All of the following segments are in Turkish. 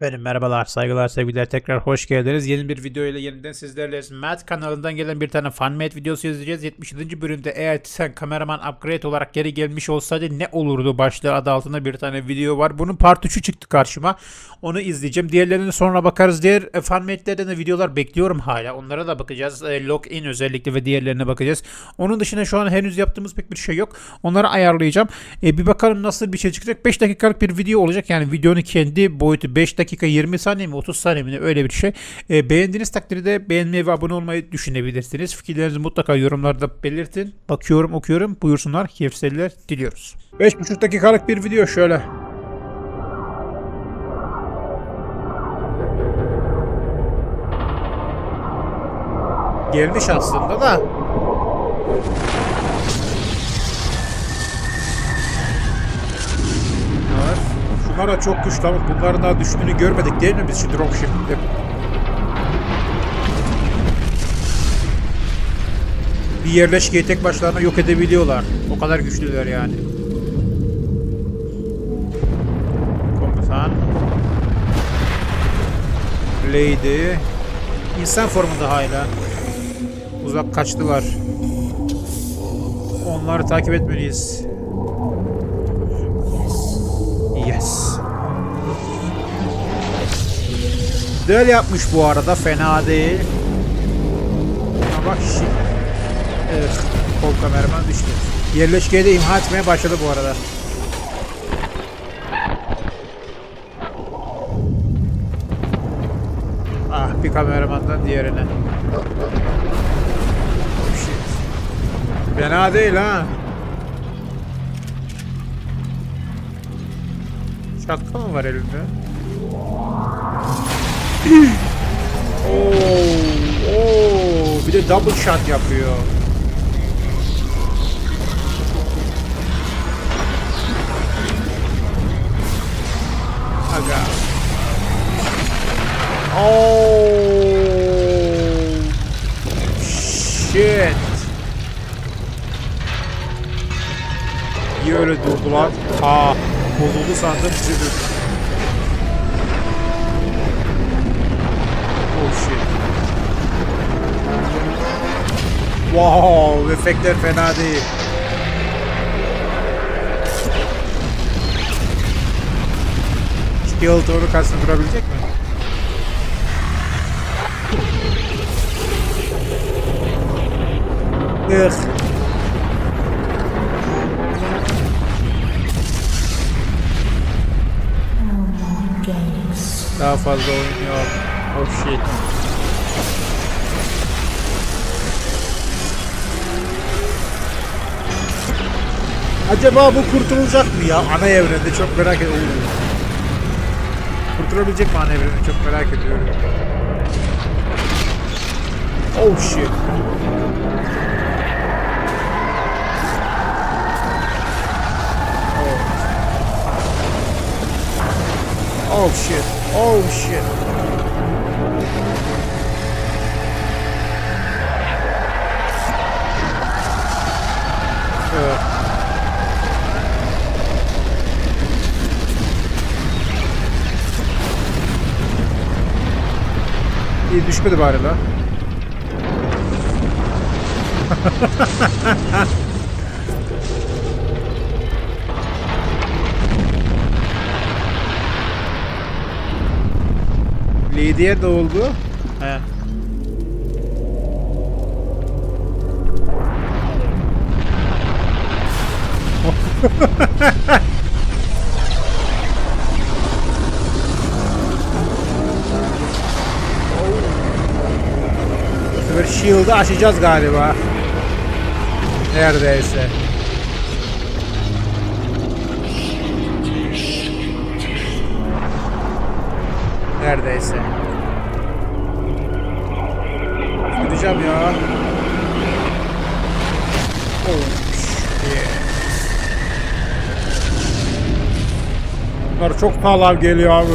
Benim merhabalar, saygılar, sevgiler. Tekrar hoş geldiniz. Yeni bir video ile yeniden sizlerleyiz. Matt kanalından gelen bir tane fanmade videosu izleyeceğiz. 77. bölümde eğer sen kameraman upgrade olarak geri gelmiş olsaydı ne olurdu başlığı adı altında bir tane video var. Bunun part 3'ü çıktı karşıma. Onu izleyeceğim. Diğerlerine sonra bakarız. Diğer e, fanmade'lerden de videolar bekliyorum hala. Onlara da bakacağız. E, Login özellikle ve diğerlerine bakacağız. Onun dışında şu an henüz yaptığımız pek bir şey yok. Onları ayarlayacağım. E, bir bakalım nasıl bir şey çıkacak. 5 dakikalık bir video olacak. Yani videonun kendi boyutu 5 dakika 20 saniye mi 30 saniye mi öyle bir şey. E, beğendiğiniz takdirde beğenmeyi ve abone olmayı düşünebilirsiniz. Fikirlerinizi mutlaka yorumlarda belirtin. Bakıyorum okuyorum. Buyursunlar. Keyifli seyirler diliyoruz. 5,5 dakikalık bir video şöyle. Gelmiş aslında da. Şunlar da çok güçlü ama bunların daha düştüğünü görmedik değil mi biz şu dropship'te? Bir yerleşkeyi tek başlarına yok edebiliyorlar. O kadar güçlüler yani. Komutan. Lady. İnsan formunda hala. Uzak kaçtılar. Onları takip etmeliyiz. Yes. Güzel yapmış bu arada fena değil. Ama bak şimdi. Evet, kol kameraman düştü. Yerleşkeyi de imha etmeye başladı bu arada. Ah bir kameramandan diğerine. Fena değil ha. Şapka mı var elinde? Oo, oo, bir de double shot yapıyor. Aga. Oh. Shit. Niye öyle durdular? Ha, bozuldu sandım bizi durdu. Oh shit. Wow, efektler fena değil. Skeleton'u karşısında durabilecek mi? Ugh. Daha fazla oyun yok. Oh shit. Acaba bu kurtulacak mı ya ana evrende çok merak ediyorum. Kurtulabilecek mi ana evrende çok merak ediyorum. Oh shit. Oh shit. Oh shit. İyi düşmedi bari lan. Lady'ye ne oldu? He. Bu sefer shield'ı aşacağız galiba. Neredeyse. Neredeyse. Gideceğim ya. Oh shit. Bunlar çok pahalı geliyor abi.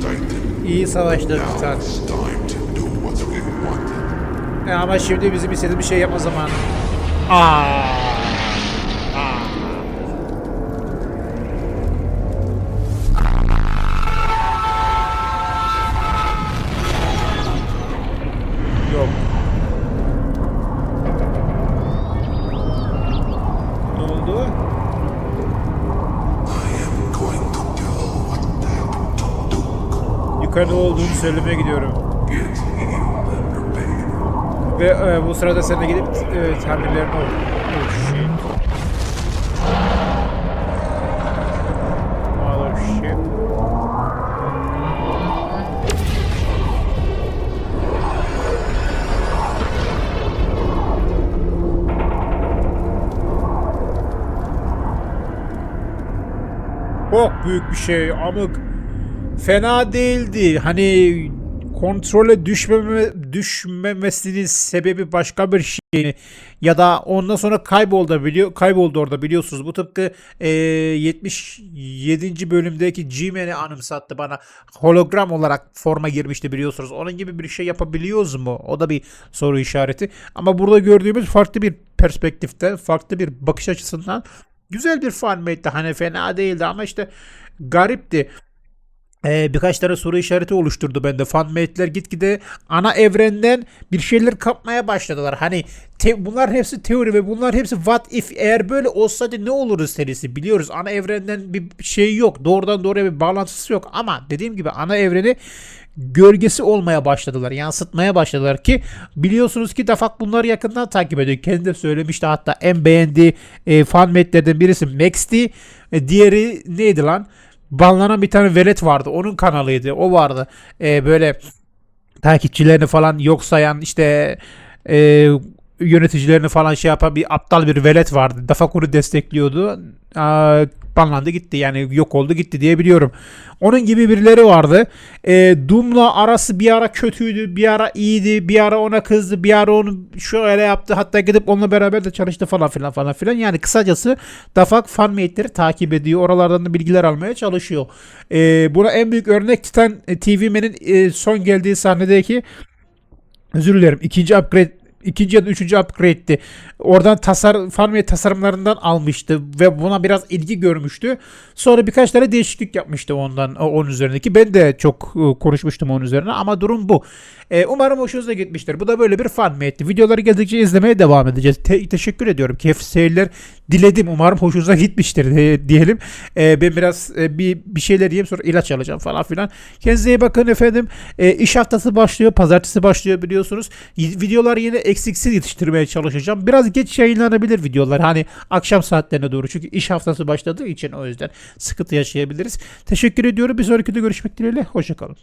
Titan. iyi savaştı wanted. E ama şimdi bizim istediğimiz şey yapma zamanı. Aa. Yukarıda olduğunu söylemeye gidiyorum. Ve e, bu sırada sen de gidip e, tamirlerini ol. Mother shit. Çok büyük bir şey amık. Fena değildi. Hani kontrole düşmeme, düşmemesinin sebebi başka bir şey ya da ondan sonra kayboldu biliyor kayboldu orada biliyorsunuz. Bu tıpkı e, 77. bölümdeki G-Man'i anımsattı bana. Hologram olarak forma girmişti biliyorsunuz. Onun gibi bir şey yapabiliyoruz mu? O da bir soru işareti. Ama burada gördüğümüz farklı bir perspektifte, farklı bir bakış açısından güzel bir fanmate'ti. Hani fena değildi ama işte garipti. Ee, birkaç tane soru işareti oluşturdu bende. Fanmate'ler gitgide ana evrenden bir şeyler kapmaya başladılar. Hani te- bunlar hepsi teori ve bunlar hepsi what if eğer böyle olsaydı ne olurdu serisi biliyoruz. Ana evrenden bir şey yok. Doğrudan doğruya bir bağlantısı yok. Ama dediğim gibi ana evreni gölgesi olmaya başladılar. Yansıtmaya başladılar ki biliyorsunuz ki Dafak bunları yakından takip ediyor. Kendi de söylemişti hatta en beğendiği e, fanmate'lerden birisi Max'ti. E, diğeri neydi lan? Banlanan bir tane velet vardı. Onun kanalıydı. O vardı. Ee, böyle takipçilerini falan yok sayan işte e, yöneticilerini falan şey yapan bir aptal bir velet vardı. Dafakur'u destekliyordu. Aa, banlandı gitti yani yok oldu gitti diye biliyorum. Onun gibi birileri vardı. E, Doom'la arası bir ara kötüydü, bir ara iyiydi, bir ara ona kızdı, bir ara onu şöyle yaptı. Hatta gidip onunla beraber de çalıştı falan filan falan filan. Yani kısacası Dafak fanmate'leri takip ediyor. Oralardan da bilgiler almaya çalışıyor. E, buna en büyük örnek Titan e, TV e, son geldiği sahnedeki özür dilerim ikinci upgrade ikinci ya da üçüncü upgrade'ti. Oradan tasar Farmia tasarımlarından almıştı ve buna biraz ilgi görmüştü. Sonra birkaç tane değişiklik yapmıştı ondan onun üzerindeki. Ben de çok e, konuşmuştum onun üzerine ama durum bu. E, umarım hoşunuza gitmiştir. Bu da böyle bir fanmate'ti. Videoları geldikçe izlemeye devam edeceğiz. Te- teşekkür ediyorum. Keyifli seyirler diledim. Umarım hoşunuza gitmiştir de- diyelim. E, ben biraz e, bir bir şeyler yiyeyim sonra ilaç alacağım falan filan. Kendinize iyi bakın efendim. E, iş haftası başlıyor. Pazartesi başlıyor biliyorsunuz. Videolar yine eksiksiz yetiştirmeye çalışacağım. Biraz geç yayınlanabilir videolar. Hani akşam saatlerine doğru. Çünkü iş haftası başladığı için o yüzden sıkıntı yaşayabiliriz. Teşekkür ediyorum. Bir sonraki de görüşmek dileğiyle. Hoşçakalın.